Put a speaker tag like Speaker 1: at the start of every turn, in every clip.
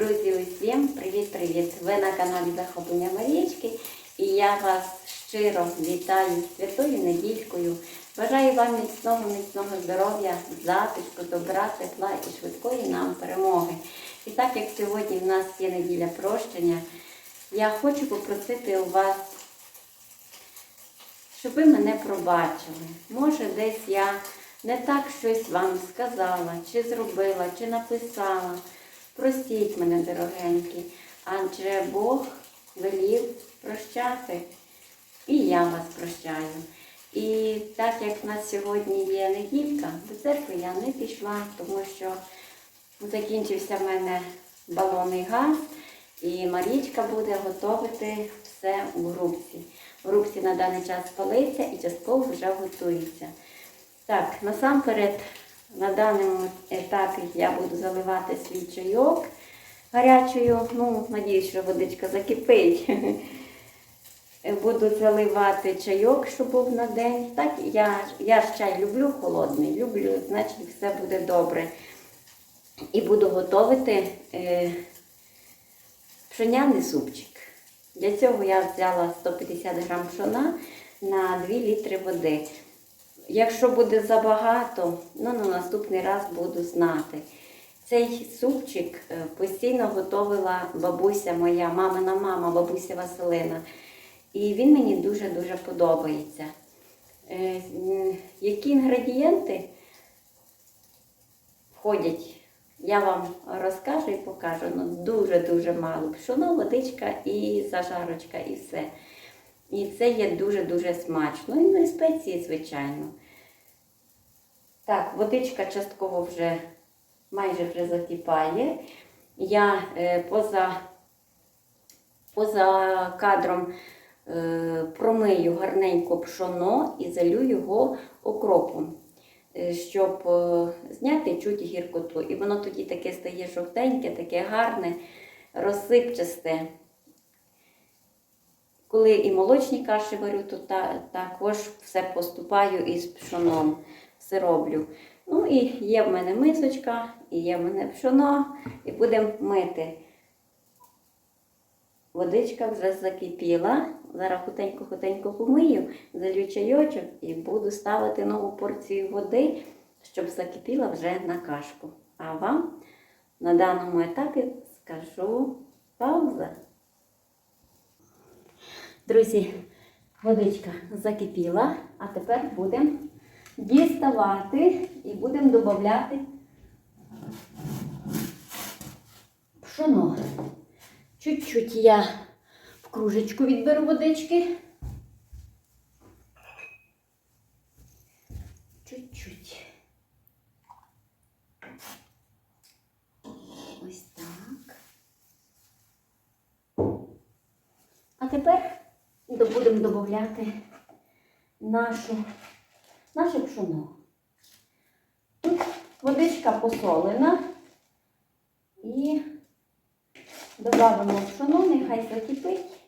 Speaker 1: Друзі, усім привіт-привіт! Ви на каналі Захоплення Марічки і я вас щиро вітаю святою недількою. Бажаю вам міцного, міцного здоров'я, затишку, добра, тепла і швидкої нам перемоги. І так як сьогодні в нас є неділя прощення, я хочу попросити у вас, щоб ви мене пробачили. Може, десь я не так щось вам сказала, чи зробила, чи написала. Простіть мене, дорогенькі, адже Бог велів прощати. І я вас прощаю. І так як в нас сьогодні є неділька, до церкви я не пішла, тому що закінчився в мене балонний газ, і Марічка буде готувати все у грубці. В грубці на даний час палиться і частково вже готується. Так, насамперед, на даному етапі я буду заливати свій чайок гарячою. Ну, надіюсь, що водичка закипить. Буду заливати чайок, щоб був на день. Так, я, я ж чай люблю холодний, люблю, значить все буде добре. І буду готувати е, пшеняний супчик. Для цього я взяла 150 грам пшона на 2 літри води. Якщо буде забагато, ну на наступний раз буду знати. Цей супчик е, постійно готувала бабуся моя, мамина мама, бабуся Василина. І він мені дуже-дуже подобається. Е, Які інгредієнти входять, я вам розкажу і покажу. Ну, дуже-дуже мало. Пшоно, водичка і зажарочка, і все. І це є дуже-дуже смачно. Ну і спеції, звичайно. Так, водичка частково вже майже вже закипає. Я е, поза, поза кадром е, промию гарненько пшоно і залю його окропом, е, щоб е, зняти чуть гіркоту. І воно тоді таке стає жовтеньке, таке гарне, розсипчасте. Коли і молочні каші варю, то та, також все поступаю із пшоном, все роблю. Ну і є в мене мисочка, і є в мене пшоно, і будемо мити. Водичка вже закипіла. Зараз хутенько-хутенько помию, залю чайочок і буду ставити нову порцію води, щоб закипіла вже на кашку. А вам на даному етапі скажу пауза. Друзі, водичка закипіла, а тепер будемо діставати і будемо додати пшоно. Чуть-чуть я в кружечку відберу водички. Чуть-чуть. Ось так. А тепер будемо додати нашу, наше пшоно. Тут водичка посолена і додамо пшоно, нехай закипить,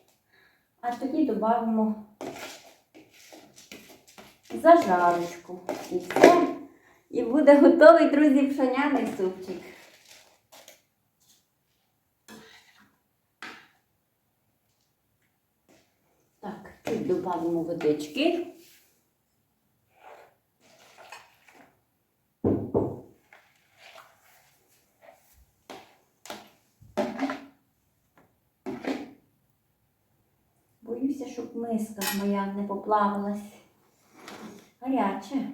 Speaker 1: а тоді додамо зажарочку. І все. І буде готовий, друзі, пшоняний супчик. Так, чуть додамо водички. Боюся, щоб миска моя не поплавилась. Гаряче.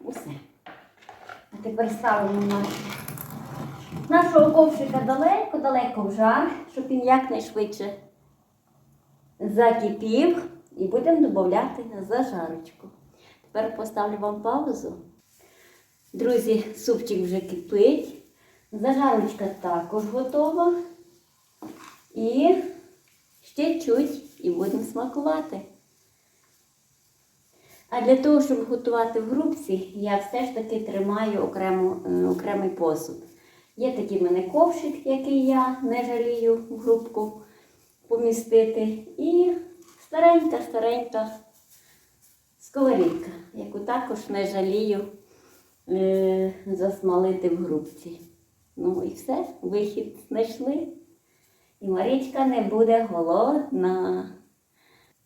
Speaker 1: Усе. А тепер ставимо наш, нашого ковшика далеко-далеко в жар, щоб він якнайшвидше закипів. І будемо додати зажарочку. Тепер поставлю вам паузу. Друзі, супчик вже кипить. Зажарочка також готова. І ще чуть і будемо смакувати. А для того, щоб готувати в грубці, я все ж таки тримаю окремо, е, окремий посуд. Є такий в мене ковшик, який я не жалію в грубку помістити. І старенька, старенька сковорідка, яку також не жалію е, засмалити в грубці. Ну і все, вихід знайшли. І Марічка не буде голодна.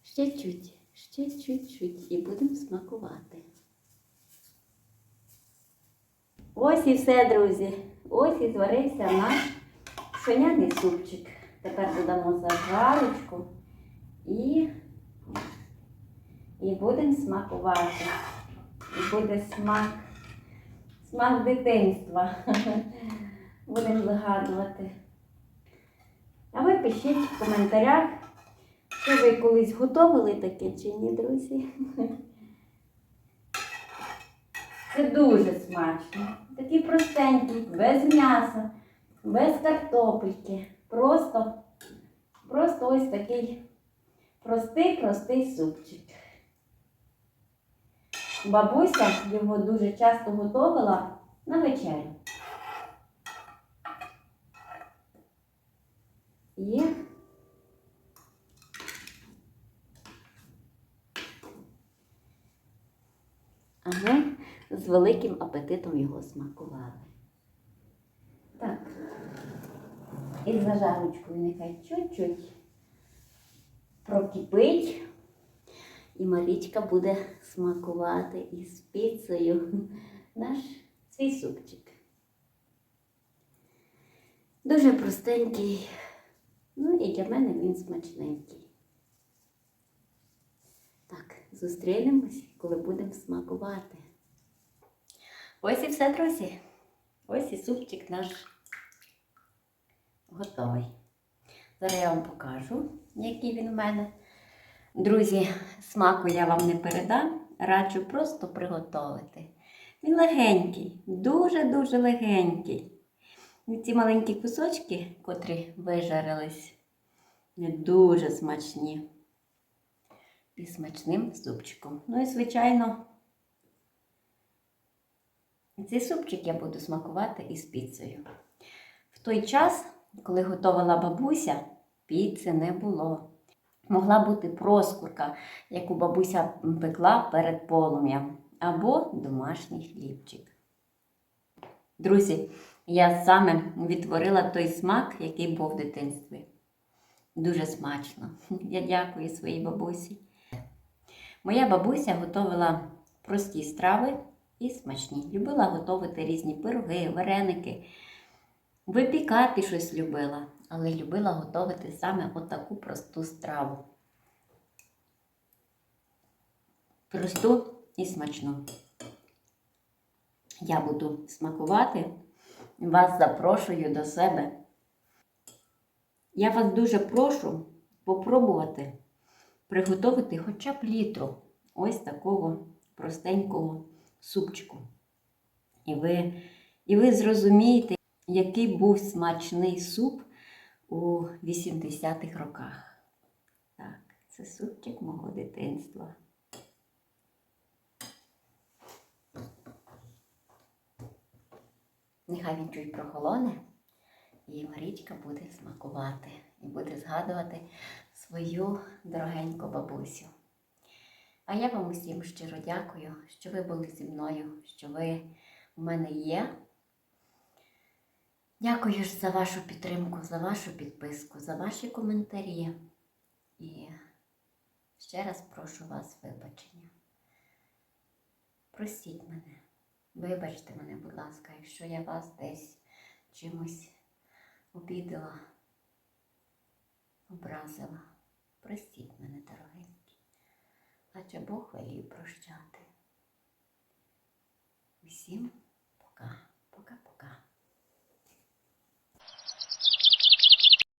Speaker 1: Ще чуть, ще чуть-чуть і будемо смакувати. Ось і все, друзі. Ось і зварився наш пшеняний супчик. Тепер додамо зажарочку і, і будемо смакувати. І буде смак, смак дитинства. Будемо згадувати. А ви пишіть в коментарях, що ви колись готували таке чи ні, друзі. Це дуже смачно. Такі простенькі, без м'яса, без картопельки. Просто, просто ось такий простий, простий супчик. Бабуся його дуже часто готувала на вечерю. І а ми з великим апетитом його смакували. Так. І зажарочкою нехай чуть-чуть прокипить. І Марічка буде смакувати із піцею наш свій супчик. Дуже простенький, ну і для мене він смачненький. Так, зустрінемось, коли будемо смакувати. Ось і все, друзі. Ось і супчик наш готовий. Зараз я вам покажу, який він у мене. Друзі, смаку я вам не передам, раджу просто приготувати. Він легенький, дуже-дуже легенький. І ці маленькі кусочки, котрі вижарились, дуже смачні. І смачним супчиком. Ну і, звичайно, цей супчик я буду смакувати із піцею. В той час, коли готувала бабуся, піци не було. Могла бути проскурка, яку бабуся пекла перед полум'ям, або домашній хлібчик. Друзі, я саме відтворила той смак, який був в дитинстві. Дуже смачно. Я дякую своїй бабусі. Моя бабуся готувала прості страви і смачні. Любила готувати різні пироги, вареники, випікати щось любила, але любила готувати саме отаку просту страву. Просту і смачну. Я буду смакувати. Вас запрошую до себе. Я вас дуже прошу попробувати приготувати хоча б літру ось такого простенького супчику. І ви, і ви зрозумієте, який був смачний суп у 80-х роках. Так, це супчик мого дитинства. Нехай він чуть прохолоне, і Марічка буде смакувати і буде згадувати свою дорогеньку бабусю. А я вам усім щиро дякую, що ви були зі мною, що ви у мене є. Дякую ж за вашу підтримку, за вашу підписку, за ваші коментарі. І ще раз прошу вас вибачення. Простіть мене, вибачте мене, будь ласка, якщо я вас десь чимось обідала, образила. Простіть мене, дорогенькі, адже Бог велів прощати. Усім